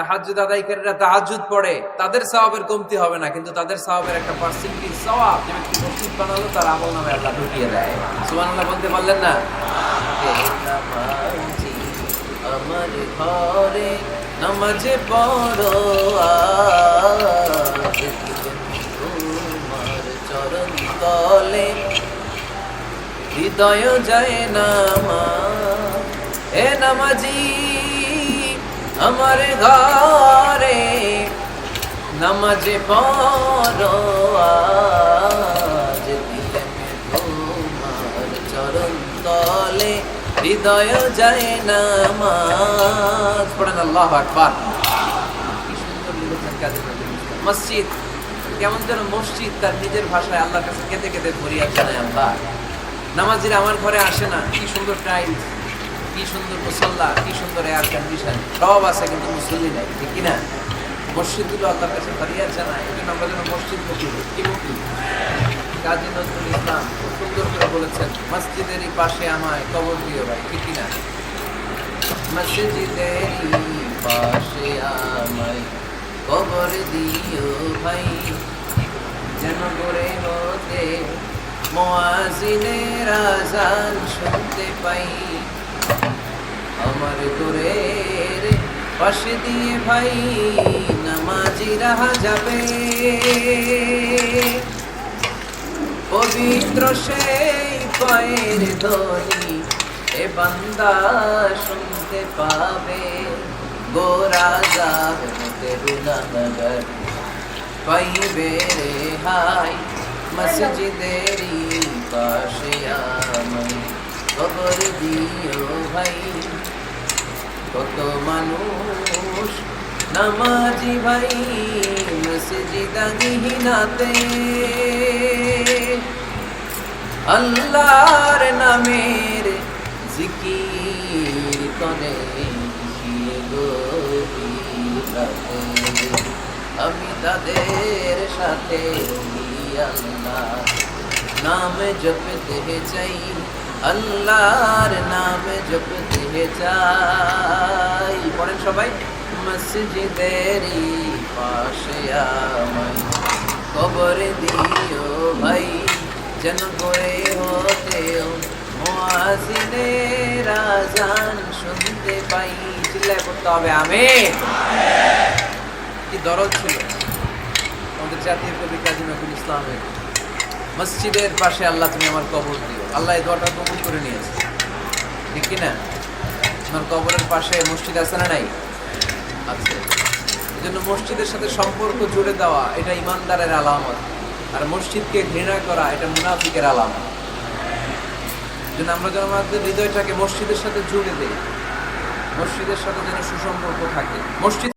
তাহাজুদ আদায়কারীরা তাহাজুদ পড়ে। তাদের সওয়াবের কমতি হবে না, কিন্তু তাদের সওয়াবের একটা পার্সেন্টেজ সওয়াব যে ব্যক্তি মসজিদ বানালো, তার আমল নামে আল্লাহ ঢুকিয়ে দেয়। সুবহানাল্লাহ বলতে পারলেন না? আমার ঘরে নামাজে পড়ো তোমার চরণ তলে হৃদয় যায় নামা এ নামাজি আমার ঘরে নামাজে পড়ো, আজ দিলে তোমার চরণ তলে, হৃদয় যায় নামাজ। পড়েন আল্লাহ আকবার। কি সুন্দর লিখেছেন মসজিদ, কেমন যেন মসজিদ তার নিজের ভাষায় আল্লাহর কাছে কেঁদে কেঁদে ফরিয়াদ জানায় আল্লাহ। নামাজিরা আমার ঘরে আসে না, কি সুন্দর টাইলস কি সুন্দর মুসল্লা, কি সুন্দর এয়ার কন্ডিশন সব আছে, কিন্তু মুসল্লি নাই, ঠিক কিনা? মসজিদগুলো আল্লাহর কাছে ফরিয়াদ জানায়, এই জন্য আমরা যেন মসজিদ মুখী কি মুখী কাজী নজরুল ইসলাম খুব সুন্দর করে বলেছেন মসজিদেরই পাশে আমায় কবর দিও ভাই, ঠিক কিনা? মসজিদেরই পাশে আমায় কবর দিও ভাই, যেন করে হতে মোয়াজিনের আজান শুনতে পাই। আমার গোরের পাশে দিয়ে ভাই নামাজি রাহা যাবে। পবিত্র সেই পায়ের ধ্বনি এ বান্দা শুনতে পাবে। গোরা যাবে গুনাহগার পাইবে রে হাই, মসজিদেরই পাশে আমায় কবর দিও ভাই। কত মানুষ? নামাজি ভাই মসজিদানিহীনাতে আল্লাহর নামের জিকির করে। আমি তাদের সাথে নাম জপতে চাই আল্লাহর নামে জপতে চাই পড়েন সবাই। মসজিদেরই পাশে আমায় কবর দিও ভাই। যেন করে হতেও মোয়াজিনের আজান শুনতে পাই। চিল্লায় করতে হবে আমি কি দরদ ছিল? আমাদের জাতীয় কবি কাজী নজরুল ইসলামের মসজিদের পাশে আল্লাহ তুমি আমার কবর দিও। আল্লাহ এই দোয়াটা কবুল করে নিয়েছে। ঠিক কি না তোমার কবরের পাশে মসজিদ আছে না নাই? আছে। এই জন্য মসজিদের সাথে সম্পর্ক জুড়ে দেওয়া এটা ইমানদারের আলামত। আর মসজিদকে ঘৃণা করা এটা মুনাফিকের আলামত। জন্য আমরা যেন আমাদের হৃদয়টাকে মসজিদের সাথে জুড়ে দেই। মসজিদের সাথে যেন সুসম্পর্ক থাকে। মসজিদ